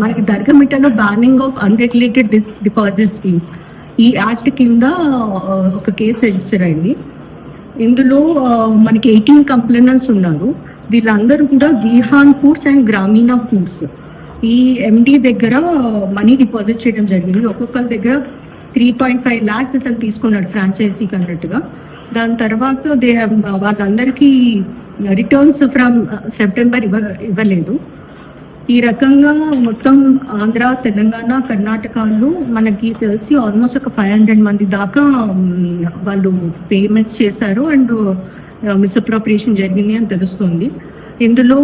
మనకి దర్గమిట్టలో banning of unregulated deposit schemes ఈ act కింద ఒక కేసు రిజిస్టర్ అయింది. ఇందులో మనకి ఎయిటీన్ కంప్లైనర్స్ ఉన్నారు. వీళ్ళందరూ కూడా Vihan foods and Grameena foods ఈ ఎండి దగ్గర మనీ డిపాజిట్ చేయడం జరిగింది. ఒక్కొక్కరి దగ్గర త్రీ పాయింట్ ఫైవ్ ల్యాక్స్ అతను తీసుకున్నాడు ఫ్రాంచైజీకి అన్నట్టుగా దాని తర్వాత దే వాళ్ళందరికీ రిటర్న్స్ ఫ్రమ్ సెప్టెంబర్ ఇవ్వ ఇవ్వలేదు. ఈ రకంగా మొత్తం ఆంధ్ర తెలంగాణ కర్ణాటకలో మనకి తెలిసి ఆల్మోస్ట్ ఒక ఫైవ్ హండ్రెడ్ మంది దాకా వాళ్ళు పేమెంట్స్ చేశారు అండ్ మిస్అప్రోప్రియేషన్ జరిగింది అని తెలుస్తుంది. ఇందులో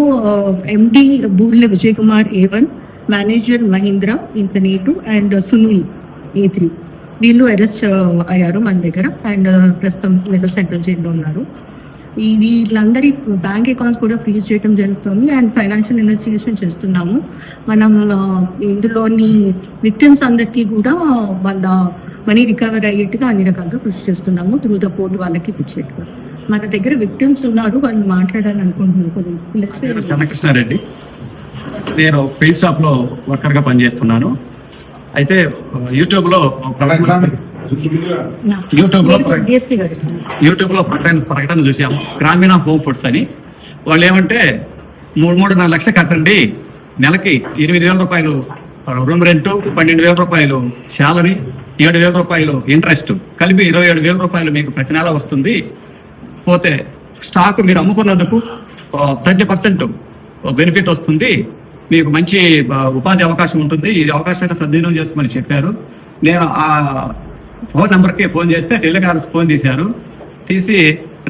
MD Burla Vijay Kumar A one manager Mahindra ఇంతనీ two and Sunil A three వీళ్ళు అరెస్ట్ అయ్యారు మన దగ్గర అండ్ ప్రస్తుతం వీళ్ళు సెంట్రల్ జైల్లో ఉన్నారు. ఈ వీళ్ళందరి బ్యాంక్ అకౌంట్స్ కూడా ఫ్రీజ్ చేయడం జరుగుతుంది అండ్ ఫైనాన్షియల్ ఇన్వెస్టిగేషన్ చేస్తున్నాము. మనం ఇందులోని విక్టిమ్స్ అందరికీ కూడా వాళ్ళ మనీ రికవర్ అయ్యేట్టుగా అన్ని రకాలుగా కృషి చేస్తున్నాము. త్రూ ద పోర్ట్ వాళ్ళకి ఇచ్చేట్టుగా. మన దగ్గర విక్టిమ్స్ ఉన్నారు వాళ్ళు మాట్లాడాలని అనుకుంటున్నాను చెన్నకృష్ణారెడ్డి నేను పెయింట్ షాప్లో వర్కర్గా పనిచేస్తున్నాను. అయితే యూట్యూబ్లో యూట్యూబ్లో యూట్యూబ్ ప్రకటన. ప్రకటన. చూసాము. గ్రామీణ హోమ్ ఫుడ్స్ అని. వాళ్ళు ఏమంటే మూడు మూడున్నర లక్షలు కట్టండి. నెలకి ఎనిమిది వేల రూపాయలు రూమ్ రెంట్ పన్నెండు వేల రూపాయలు శాలరీ ఏడు వేల రూపాయలు ఇంట్రెస్ట్. కలిపి ఇరవై ఏడు వేల రూపాయలు మీకు ప్రతి నెల వస్తుంది. పోతే స్టాక్ మీరు అమ్ముకున్నందుకు థర్టీ పర్సెంట్ బెనిఫిట్ వస్తుంది. మీకు మంచి ఉపాధి అవకాశం ఉంటుంది. ఈ అవకాశాన్ని సద్వినియోగం చేసుకోమని చెప్పారు. నేను ఆ ఫోన్ నెంబర్కి ఫోన్ చేస్తే టెలికాలర్స్ ఫోన్ తీశారు. తీసి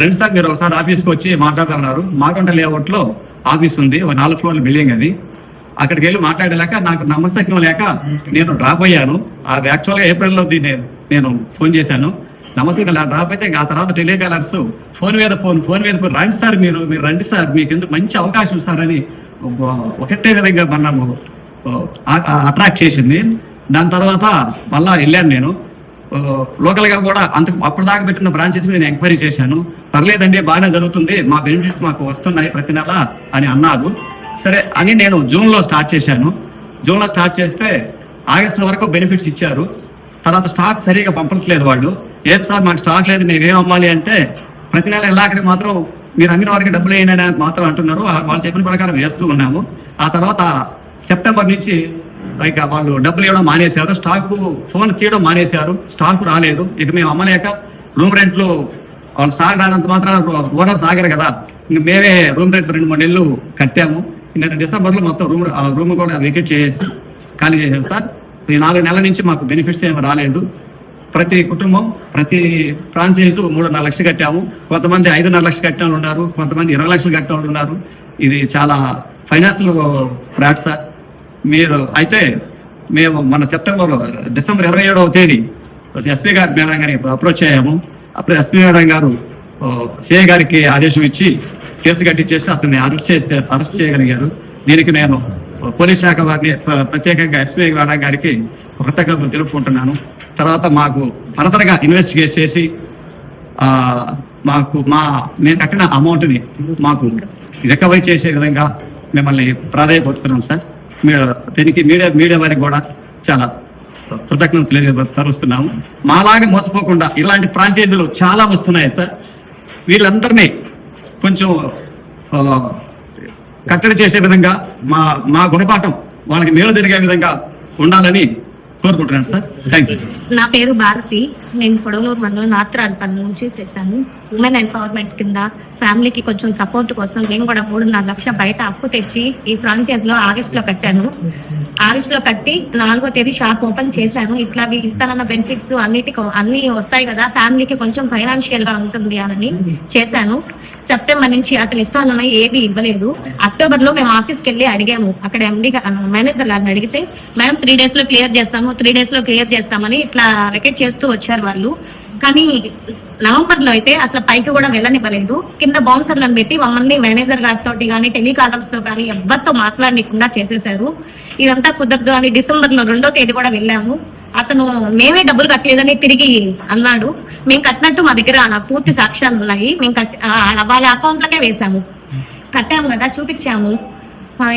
రెండు సార్ మీరు ఒకసారి ఆఫీస్కి వచ్చి మాట్లాడుతున్నారు మాకంట లేఅవుట్లో ఆఫీస్ ఉంది. ఒక నాలుగు ఫ్లోర్ల బిల్డింగ్ అది. అక్కడికి వెళ్ళి మాట్లాడలేక నాకు నమ్మశక్యం లేక నేను డ్రాప్ అయ్యాను. అది యాక్చువల్గా ఏప్రిల్లో దీన్ని నేను ఫోన్ చేశాను. నమస్కారం డ్రాప్ అయితే ఇంకా ఆ తర్వాత టెలికాలర్స్ ఫోన్ మీద ఫోన్ ఫోన్ మీద ఫోన్ రండి సార్ మీరు మీరు రండి సార్. మీకు ఎందుకు మంచి అవకాశం సార్ అని ఒకటే విధంగా మనము అట్రాక్ట్ చేసింది. దాని తర్వాత మళ్ళా వెళ్ళాను నేను. లోకల్గా కూడా అంత అప్పటిదాకా పెట్టిన బ్రాంచెస్ నేను ఎంక్వైరీ చేశాను. పర్లేదండి బాగానే జరుగుతుంది. మా బెనిఫిట్స్ మాకు వస్తున్నాయి ప్రతి నెల అని అన్నారు. సరే అని నేను జూన్లో స్టార్ట్ చేశాను. జూన్లో స్టార్ట్ చేస్తే ఆగస్టు వరకు బెనిఫిట్స్ ఇచ్చారు. తర్వాత స్టాక్ సరిగా పంపట్లేదు వాళ్ళు. ఏం సార్ మాకు స్టాక్ లేదు మేము ఏం అమ్మాలి అంటే ప్రతి నెల ఎలాగరికి మాత్రం మీరు అమ్మిన వారికి డబ్బులు వేయనని మాత్రం అంటున్నారు. వాళ్ళు చెప్పిన ప్రకారం వేస్తూ ఉన్నాము. ఆ తర్వాత సెప్టెంబర్ నుంచి ఇక వాళ్ళు డబ్బులు ఇవ్వడం మానేశారు. స్టాక్ ఫోన్ తీయడం మానేశారు. స్టాక్ రాలేదు. ఇక మేము అమ్మలేక రూమ్ రెంట్లు వాళ్ళు స్టాక్ రానంత మాత్రం ఓనర్ సాగరు కదా. ఇంక మేమే రూమ్ రెంట్ రెండు మూడు నెలలు కట్టాము. నిన్న డిసెంబర్లో మొత్తం రూమ్ ఆ రూమ్ కూడా వెకెట్ చేసేసి ఖాళీ చేసాం సార్ ఈ నాలుగు నెలల నుంచి మాకు బెనిఫిట్స్ ఏమి రాలేదు. ప్రతి కుటుంబం ప్రతి ఫ్రాంచైజ్ మూడున్నర లక్షలు కట్టాము. కొంతమంది ఐదున్నర లక్షలు కట్టిన వాళ్ళు ఉన్నారు. కొంతమంది ఇరవై లక్షలు కట్టిన వాళ్ళు ఉన్నారు. ఇది చాలా ఫైనాన్షియల్ ఫ్రాడ్ సార్. మీరు అయితే మేము మన సెప్టెంబర్ డిసెంబర్ ఇరవై ఏడవ తేదీ ఎస్పీ గారి మేడం గారిని అప్రోచ్ అయ్యాము. అప్పుడు ఎస్పీ మేడం గారు సిఐ గారికి ఆదేశం ఇచ్చి కేసు కట్టించేసి అతన్ని అరెస్ట్ చేసి అరెస్ట్ చేయగలిగారు. దీనికి నేను పోలీస్ శాఖ వారిని ప్ర- ప్రత్యేకంగా ఎస్పీ మేడం గారికి కృతజ్ఞతలు తెలుపుకుంటున్నాను. తర్వాత మాకు ఫర్దర్గా ఇన్వెస్టిగేట్ చేసి మాకు మా నేను కట్టిన అమౌంట్ని మాకు రికవరీ చేసే విధంగా మిమ్మల్ని ప్రాధాన్యపడుతున్నాం సార్. దీనికి మీడియా మీడియా వారికి కూడా చాలా కృతజ్ఞతలు తరుస్తున్నాము మాలాగా మోసపోకుండా ఇలాంటి ఫ్రాంచైజీలు చాలా వస్తున్నాయి సార్. వీళ్ళందరినీ కొంచెం కట్టడి చేసే విధంగా మా మా గుణపాఠం వాళ్ళకి మేలు జరిగే విధంగా ఉండాలని కోరుకుంటున్నాను సార్. థ్యాంక్ యూ నా పేరు భారతి. నేను పొడవలూరు మండలం పని నుంచి తెచ్చాను ఉమెన్ ఎంపవర్మెంట్ కింద ఫ్యామిలీకి కొంచెం సపోర్ట్ కోసం నేను కూడా మూడున్నర లక్ష బయట అప్పు తెచ్చి ఈ ఫ్రాంచైజ్లో ఆగస్ట్లో కట్టాను. ఆగస్ట్లో కట్టి నాలుగో తేదీ షాప్ ఓపెన్ చేశాను. ఇట్లా వీళ్ళు ఇస్తానన్న బెనిఫిట్స్ అన్నిటికీ అన్ని వస్తాయి కదా. ఫ్యామిలీకి కొంచెం ఫైనాన్షియల్గా ఉంటుంది అని చేశాను. సెప్టెంబర్ నుంచి అతను ఇస్తానన్న ఏవి ఇవ్వలేదు. అక్టోబర్లో మేము ఆఫీస్కి వెళ్ళి అడిగాము. అక్కడ ఎండి మేనేజర్ గారిని అడిగితే మేడం త్రీ డేస్లో క్లియర్ చేస్తాము త్రీ డేస్లో క్లియర్ చేస్తామని ఇట్లా రికెట్ చేస్తూ వచ్చారు వాళ్ళు. కానీ నవంబర్లో అయితే అసలు పైకి కూడా వెళ్ళనివ్వలేదు. కింద బౌన్సర్లను పెట్టి మమ్మల్ని మేనేజర్ గారితో కానీ టెలికాలర్స్తో కానీ ఎవరితో మాట్లాడకుండా చేసేశారు. ఇదంతా కుదరదు అని డిసెంబర్లో రెండో తేదీ కూడా వెళ్ళాము. అతను మేమే డబ్బులు కట్టలేదని తిరిగి అన్నాడు. మేము కట్టినట్టు మా దగ్గర పూర్తి సాక్ష్యాలు ఉన్నాయి. మేము కట్ వాళ్ళ అకౌంట్ లకే వేసాము కట్టాము కదా చూపించాము.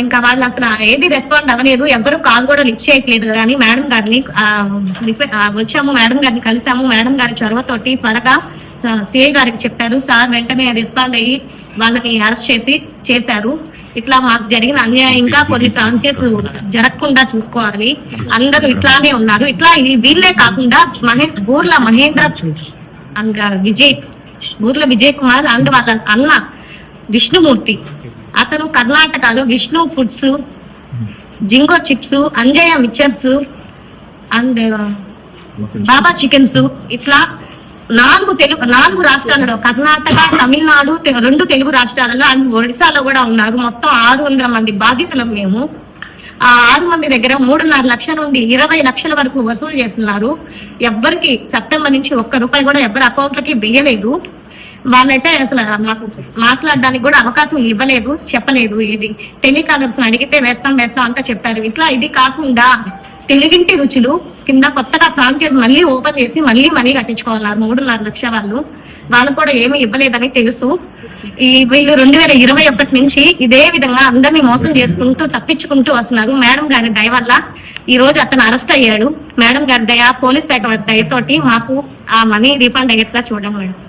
ఇంకా వాళ్ళు అసలు ఏది రెస్పాండ్ అవ్వలేదు. ఎవరు కాల్ కూడా లిఫ్ట్ చేయట్లేదు కానీ మేడం గారిని వచ్చాము. మేడం గారిని కలిసాము. మేడం గారి చొరవతోటి త్వరగా సిఐ గారికి చెప్పారు. సార్ వెంటనే రెస్పాండ్ అయ్యి వాళ్ళని అరెస్ట్ చేసి చేశారు. ఇట్లా మాకు జరిగిన అన్యాయం ఇంకా కొన్ని ప్రాంచెస్ జరగకుండా చూసుకోవాలి. అందరూ ఇట్లానే ఉన్నారు. ఇట్లా వీళ్ళే కాకుండా మహే బూర్ల మహేంద్ర అండ్ విజయ్ బూర్ల విజయ్ కుమార్ అండ్ వాళ్ళ అన్న విష్ణుమూర్తి. అతను కర్ణాటకలో Vishnu foods Jingo chips Anjaya mixtures and Baba chickens ఇట్లా నాలుగు తెలుగు నాలుగు రాష్ట్రాలలో కర్ణాటక తమిళనాడు రెండు తెలుగు రాష్ట్రాలలో అండ్ ఒడిశాలో కూడా ఉన్నారు. మొత్తం ఆరు వందల మంది బాధితులం మేము. ఆ ఆరు మంది దగ్గర మూడున్నర లక్షల నుండి ఇరవై లక్షల వరకు వసూలు చేస్తున్నారు. ఎవ్వరికి సెప్టెంబర్ నుంచి ఒక్క రూపాయి కూడా ఎవరి అకౌంట్లకి వేయలేదు వాళ్ళైతే అసలు మాకు మాట్లాడడానికి కూడా అవకాశం ఇవ్వలేదు చెప్పలేదు. ఇది టెలికాలర్స్ అడిగితే వేస్తాం వేస్తాం అంతా చెప్పారు. ఇట్లా ఇది కాకుండా తెలుగింటి రుచులు కింద కొత్తగా ఫ్రాంచైజ్ మళ్ళీ ఓపెన్ చేసి మళ్ళీ మనీ కట్టించుకోవాలన్నారు మూడున్నర లక్ష వాళ్ళు. వాళ్ళకు కూడా ఏమీ ఇవ్వలేదని తెలుసు. ఈ వీళ్ళు రెండు వేల ఇరవై ఒకటి నుంచి ఇదే విధంగా అందరినీ మోసం చేసుకుంటూ తప్పించుకుంటూ వస్తున్నారు. మేడం గారి దయ వల్ల ఈ రోజు అతను అరెస్ట్ అయ్యాడు. మేడం గారి దయ పోలీస్ శాఖ దయతోటి మాకు ఆ మనీ రీఫండ్ అయ్యేట్లా చూడండి మేడం.